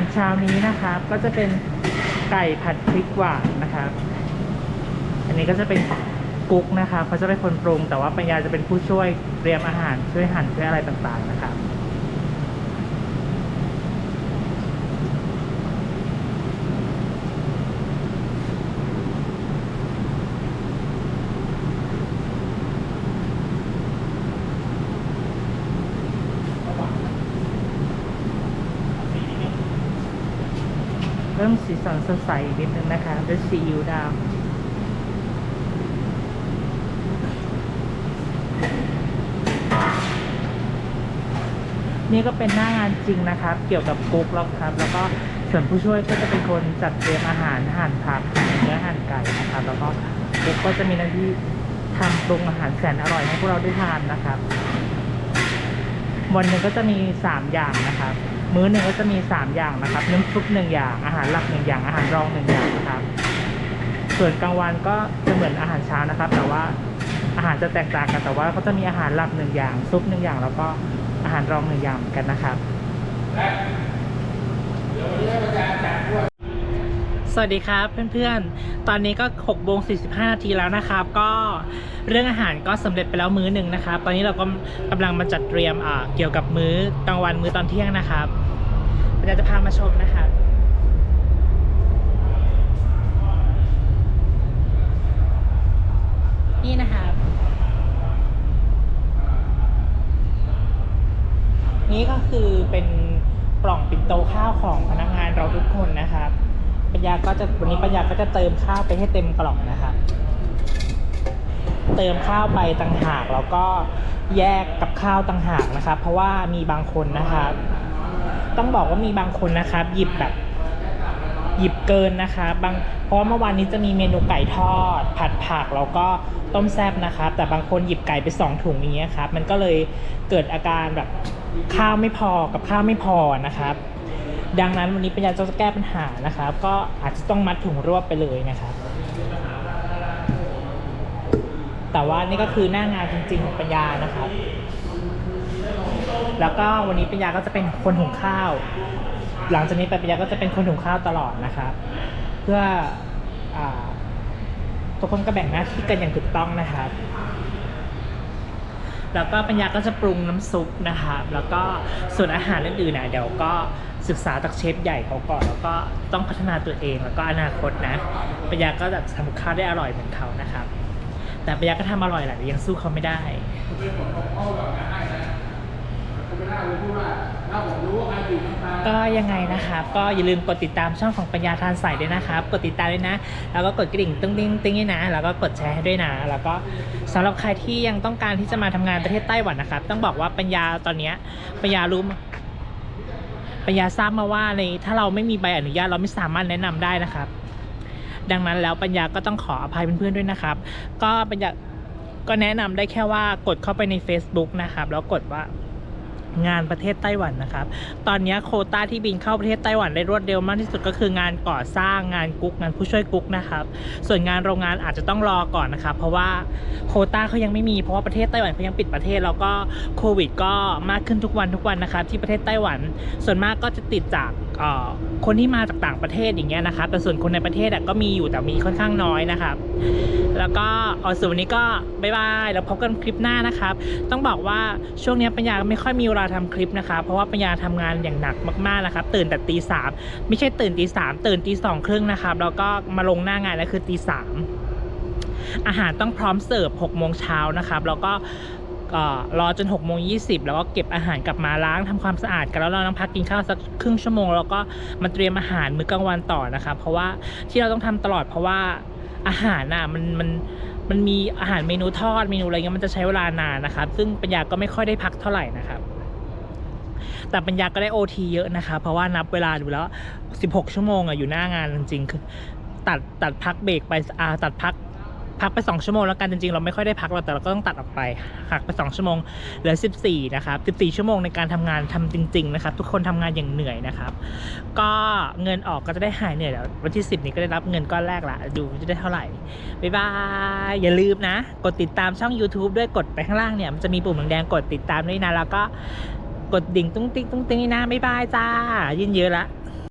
ารเช้านี้นะครับ ก็จะเป็นไก่ผัดพริกหวานนะครับ อันนี้ก็จะเป็นกุ๊กนะคะเขาจะเป็นคนปรุง แต่ว่าปัญญาจะเป็นผู้ช่วยเตรียมอาหารช่วยหั่นช่วยอะไรต่างๆนะครับ เริ่มสีสันสดใสนิดนึงนะคะด้วยซีอิ๊วดำนี่ก็เป็นหน้างานจริงนะครับ เกี่ยวกับกุ๊กแล้วครับ แล้วก็ส่วนผู้ช่วยก็จะเป็นคนจัดเตรียมอาหารหั่นผักหั่นเนื้อหั่นไก่นะครับแล้วก็กุ๊กก็จะมีหน้าที่ทำปรุงอาหารแสนอร่อยให้พวกเราได้ทานนะครับวันหนึ่งก็จะมีสามอย่างนะครับ มื้อหนึ่งก็จะมีสามอย่างนะครับ น้ำซุปหนึ่งอย่าง อาหารหลักหนึ่งอย่าง อาหารรองหนึ่งอย่างนะครับ ส่วนกลางวันก็จะเหมือนอาหารเช้านะครับ แต่ว่าอาหารจะแตกต่างกัน แต่ว่าเขาจะมีอาหารหลักหนึ่งอย่าง ซุปหนึ่งอย่าง แล้วก็อาหารรองหนึ่งอย่างกันนะครับ สวัสดีครับเพื่อนๆ ตอนนี้ก็6โมง45 นาทีแล้วนะครับ ก็เรื่องอาหารก็สำเร็จไปแล้วมื้อหนึ่งนะครับ ตอนนี้เราก็กำลังมาจัดเตรียมเกี่ยวกับมื้อกลางวันมื้อตอนเที่ยงนะครับเราจะพามาชมนะครับนี่นะครับ นี่ก็คือเป็นกล่องปิ่นโตข้าวของพนักงานเราทุกคนนะครับ ปัญญาก็จะวันนี้ปัญญาก็จะเติมข้าวไปให้เต็มกล่องนะครับเติมข้าวไปต่างหากแล้วก็แยกกับข้าวต่างหากนะครับ เพราะว่ามีบางคนนะครับต้องบอกว่ามีบางคนนะครับ หยิบแบบหยิบเกินนะคะบางเพราะว่าเมื่อวานนี้จะมีเมนูไก่ทอด ผัดผักแล้วก็ต้มแซ่บนะครับ แต่บางคนหยิบไก่ไปสองถุงอย่างเงี้ครับ มันก็เลยเกิดอาการแบบข้าวไม่พอกับข้าวไม่พอนะครับ ดังนั้นวันนี้ปัญญาจะแก้ปัญหานะครับ ก็อาจจะต้องมัดถุงรวบไปเลยนะครับ แต่ว่านี่ก็คือหน้างานจริงๆของปัญญานะครับ แล้วก็วันนี้ปัญญาก็จะเป็นคนหุงข้าว หลังจากนี้ไปปัญญาก็จะเป็นคนหุงข้าวตลอดนะครับ เพื่ออทุกคนก็แบ่งหน้าที่กันอย่างถูกต้องนะครับ แล้วก็ปัญญาก็จะปรุงน้ำซุปนะครับ แล้วก็ส่วนอาหารอื่นๆนะเดี๋ยวก็ ศึกษาจากเชฟใหญ่เขาก่อนแล้วก็ต้องพัฒนาตัวเองแล้วก็อนาคตนะปัญญาก็จะทำข้าวได้อร่อยเหมือนเขานะครับ แต่ปัญญาก็ทำอร่อยแหละแต่ยังสู้เขาไม่ได้ก็ยังไงนะครับก็อย่าลืมกดติดตามช่องของปัญญาทานใสด้วยนะครับ กดติดตามด้วยนะ แล้วก็กดกระดิ่งตึ้งติ้งติ้งด้วยนะ แล้วก็กดแชร์ให้ด้วยนะ แล้วก็สำหรับใครที่ยังต้องการที่จะมาทำงานประเทศไต้หวันนะครับ ต้องบอกว่าปัญญาตอนเนี้ยปัญญารู้ ปัญญาทราบมาว่าในถ้าเราไม่มีใบอนุญาตเราไม่สามารถแนะนำได้นะครับ ดังนั้นแล้วปัญญาก็ต้องขออภัยเพื่อนๆด้วยนะครับ ก็ปัญญาก็แนะนำได้แค่ว่ากดเข้าไปใน Facebook นะครับ แล้วกดว่า งานประเทศไต้หวันนะครับ ตอนนี้โคต้าที่บินเข้าประเทศไต้หวันได้รวดเร็วมากที่สุดก็คืองานก่อสร้างงานกุ๊กงานผู้ช่วยกุ๊กนะครับ ส่วนงานโรงงานอาจจะต้องรอก่อนนะครับ เพราะว่าโคต้าเขายังไม่มีเพราะว่าประเทศไต้หวันเขายังปิดประเทศแล้วก็โควิด ก็มากขึ้นทุกวันทุกวันนะครับ ที่ประเทศไต้หวัน ส่วนมากก็จะติดจากคนที่มาจากต่างประเทศอย่างเงี้ยนะครับแต่ส่วนคนในประเทศก็มีอยู่แต่มีค่อนข้างน้อยนะครับ แล้วก็เอาส่วนวันนี้ก็บายบายแล้วพบกันคลิปหน้านะครับ ต้องบอกว่าช่วงนี้ปัญญาไม่ค่อยมีเวลาทำคลิปนะคะ เพราะว่าปัญญาทำงานอย่างหนักมากๆนะครับ ตื่นแต่ตีสามไม่ใช่ตื่นตีสามตื่นตีสองครึ่งนะครับ แล้วก็มาลงหน้างานแล้วคือตีสามอาหารต้องพร้อมเสิร์ฟหกโมงเช้านะครับ แล้วก็เอ่อรอจน6กโมงยีแล้วก็เก็บอาหารกลับมาล้างทำความสะอาดกันแล้วเราต้องพักกินข้าวสักครึ่งชั่วโมง แล้วก็มาเตรียมอาหารมื้อกลางวันต่อนะครับเพราะว่าที่เราต้องทำตลอดเพราะว่าอาหารน่ะมันมันมันมีอาหารเมนูทอดเมนูอะไรเงี้ยมันจะใช้เวลานานนะครับ ซึ่งปัญญาก็ไม่ค่อยได้พักเท่าไหร่นะครับ แต่ปัญญาก็ได้โอทีเยอะนะคะ เพราะว่านับเวลาดูแล้ว 16 ชั่วโมงอะอยู่หน้างานจริงๆคือตัดตัดพักเบรกไปอ่าตัดพักพักไป 2 ชั่วโมงแล้วกันจริงๆ เราไม่ค่อยได้พักเราแต่เราก็ต้องตัดออกไปหักไป 2 ชั่วโมงเหลือ 14 นะครับ 14 ชั่วโมงในการทำงานทำจริง ๆ นะครับ ทุกคนทำงานอย่างเหนื่อยนะครับ ก็เงินออกก็จะได้หายเหนื่อยแล้ววันที่ 10 นี้ก็ได้รับเงินก้อนแรกละดูจะได้เท่าไหร่ บ๊ายบาย อย่าลืมนะ กดติดตามช่อง YouTube ด้วยกดไปข้างล่างเนี่ยมันจะมีปุ่มแดงๆกดติดตามด้วยนะแล้วก็ กดดิ่งตุ้งติ้งตุ้งติ้งนี่นะบ๊ายบายจ้า ยินเยอะละ